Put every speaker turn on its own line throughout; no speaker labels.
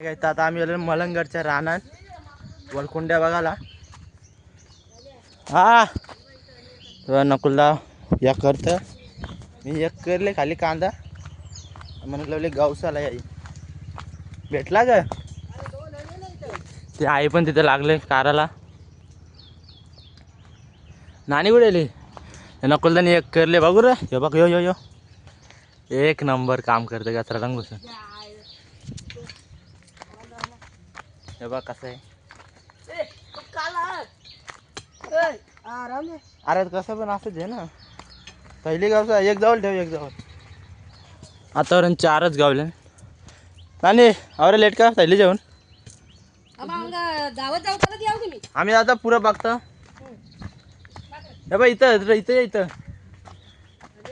तर आता आम्ही आलो मलंगडच्या रानात वळकुंड्या बघायला. हा. तुला नकुलदा या करत मी एक करले खाली कांदा. म्हणले लावले गावसाला याई भेटला ग ते आई पण तिथे लागले काराला. नाणी उडेली नकुलदानी एक करले बघू रे. यो बघ यो यो यो. एक नंबर काम करते कचरा रंग हे बघ कसं आहे. अरे कसं पण असंच आहे ना. पहिली गावचा एक जावल ठेव एक जावल आतापर्यंत चारच गावले नानी अरे लेट का? पहिली जेवण?
गावात जाऊ परत याव तुम्ही
आम्ही आता पुरं बघतो. हे बघ इथं इथं इथं ये इथं.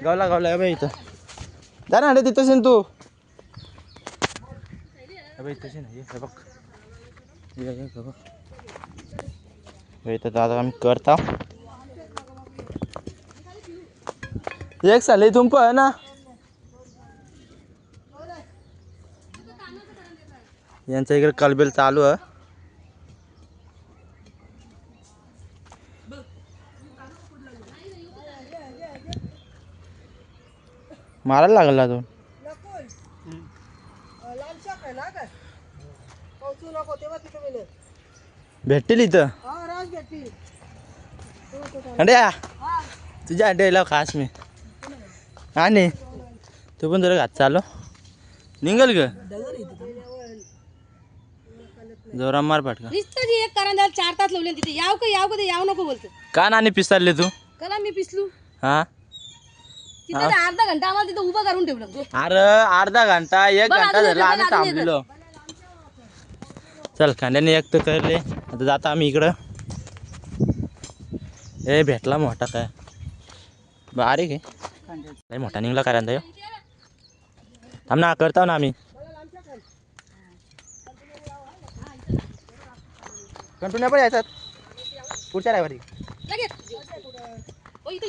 गावला गावला हे बघ इथं. जा ना तिथंच तू. हे बघ इथंच हे बघ. इथं दादा आम्ही करता. एक साले तुम पण ना? यांच्या इकडे कलबेल चालू आहे. मारायला लागला तो. भेटतील इथं? अंड्या तुझ्या अंड्याला खास मी. आणि तू पण जरा घात चालू निघल ग. जोरा मार पाटका
एक कारण द्यायला चार तास लावले तिथे. याव का याव का ते याव नको बोलतो.
का नाणी पिसारले तू?
कला मी पिसलू.
हा?
तिथे अर्धा घंटा आम्हाला तिथे उभं करून ठेवलं.
अरे अर्धा घंटा एक घंटा झाला आम्ही थांबलेलो चल कांद्याने एक तर करले आता जाता आम्ही इकडं. ए भेटला मोठा काय? बारीक आहे. मोठा निघला काय रे थांब ना करताव ना आम्ही. कंटिन्यू पण यायच्यात पुढच्या रविवारी
लगेच. ओ इथे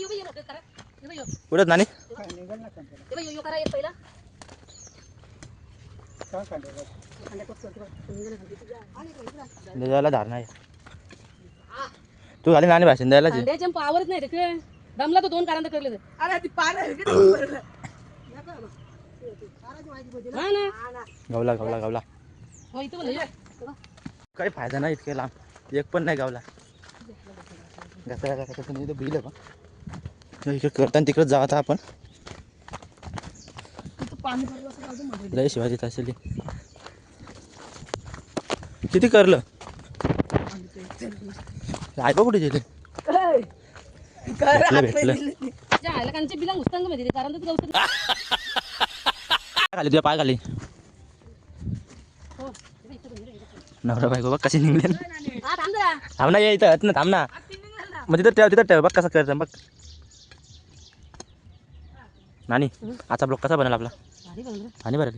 द्यायला तू खाली नाणी भाषण द्यायला जे.
अंड्याच्या पावरच नाही रे काय दमला तो दोन कारण करले हा ना.
गावला गावला गावला. काही फायदा नाही इतके लांब. एक पण नाही गावला. घातला घातला पण इथं बिल इकडे करताना तिकडे जाऊ आता आपण लय शिवाजी असेल ही. किती करलं आहे का कुठे गेले भेटलं भेटलं
ज्या आयला कांचे बिला उस्तांगमध्ये ते कारण तर गवत
पाय खाली तुझ्या पाय खाली?
हो हे.
नवरा बायको बघ कशी निघले
थांब
ना ये इथं ना थांब ना. मग तिथं ठेव तिथं ठेव बघ कसं करतं बघ. नानी आजचा ब्लॉक कसा बनला आपला?
भारी बनलं.
आणि बरं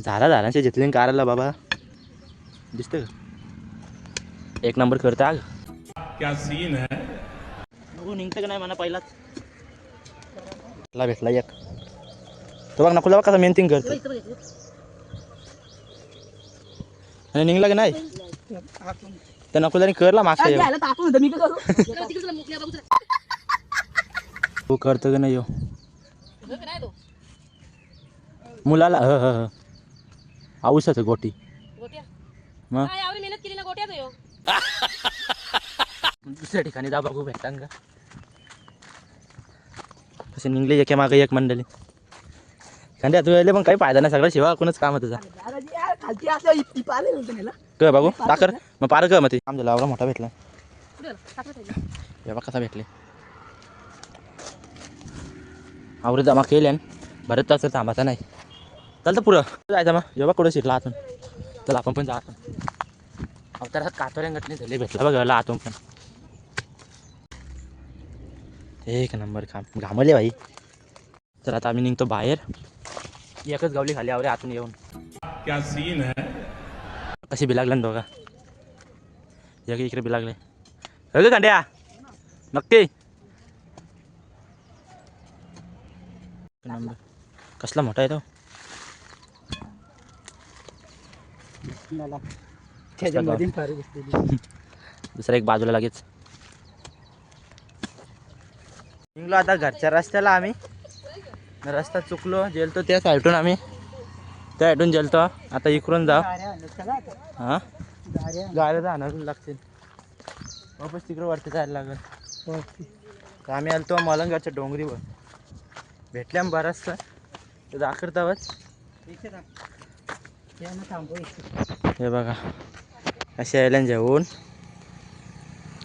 झाला झाडांचे जिथले कारला बाबा. दिसतं का एक नंबर करता आग
क्या सीन है
बघू निघतं का नाही म्हणा पहिलाच ला भेटला एक तो बघ नकुला बघ कसा मेन थिंग करतो. आणि निघला की नाही त्या नकुलाने करला मागच्या. तो करतो की नाही यो
हो?
मुलाला ह ह ह औषध गोटी. मग
काय एवढी मेहनत केली ना गोट्यात ह्यो.
दुसऱ्या ठिकाणी जा बघू भेटान का? कसे निघले एका मागे एक मंडळी. खांद्या तू यायले पण काही फायदा नाही सगळं शिवा कोणच काम आहे तुझा काय बघू टाकर मग पार कर मग ते. काम झालं एवढा मोठा भेटला. एवढा कसा भेटले. आवरे जमा केले बरंच तास थांबायचा नाही. चालतं पुरं जायचं मग. जेव्हा कुठं शिरला आतून चल आपण पण जा अवतारात कातोऱ्या गटणे झाले भेटला बघायला आतून पण. एक नंबर काम घामले भाई. तर आता आम्ही निघतो बाहेर. एकच गावली खाली आवरे आतून येऊन.
क्या सीन है?
कशी बिलागला ना दोघा. एक इकडे बिलागले अगं कांड्या नक्की. नंबर. कसला मोठा आहे तो?
मला त्याच्यामध्ये फार बसलेली
दुसरा एक बाजूला लगेच. निघलो आता घरच्या रस्त्याला आम्ही. रस्ता चुकलो जेलतो त्या साईडून आम्ही. त्या साईडून जेलतो. आता इकडून
आता.
हां?
गाड्या
जाणार लागतील. वापस तिकडे वरती जायला लागेल. आम्ही आलतो मलंगडच्या डोंगरीवर. भेटल्या बराचसा. दाखवतावच. हे बघा. असे यायला जेवून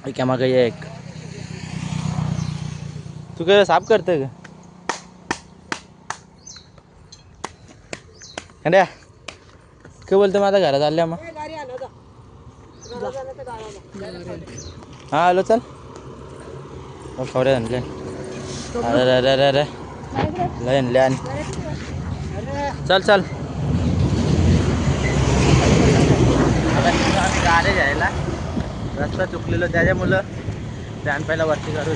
एका मागे एक तू काय साफ करतं का अंड्या काय बोलतो माझ्या घरात आल्या मग हा आलो चल हो खवऱ्या आणले अरे अरे अरे अरे लय आणले आणि चल चल आता गाडी घ्यायला रस्ता चुकलेलो त्याच्यामुळं ध्यान पहिला वरती करू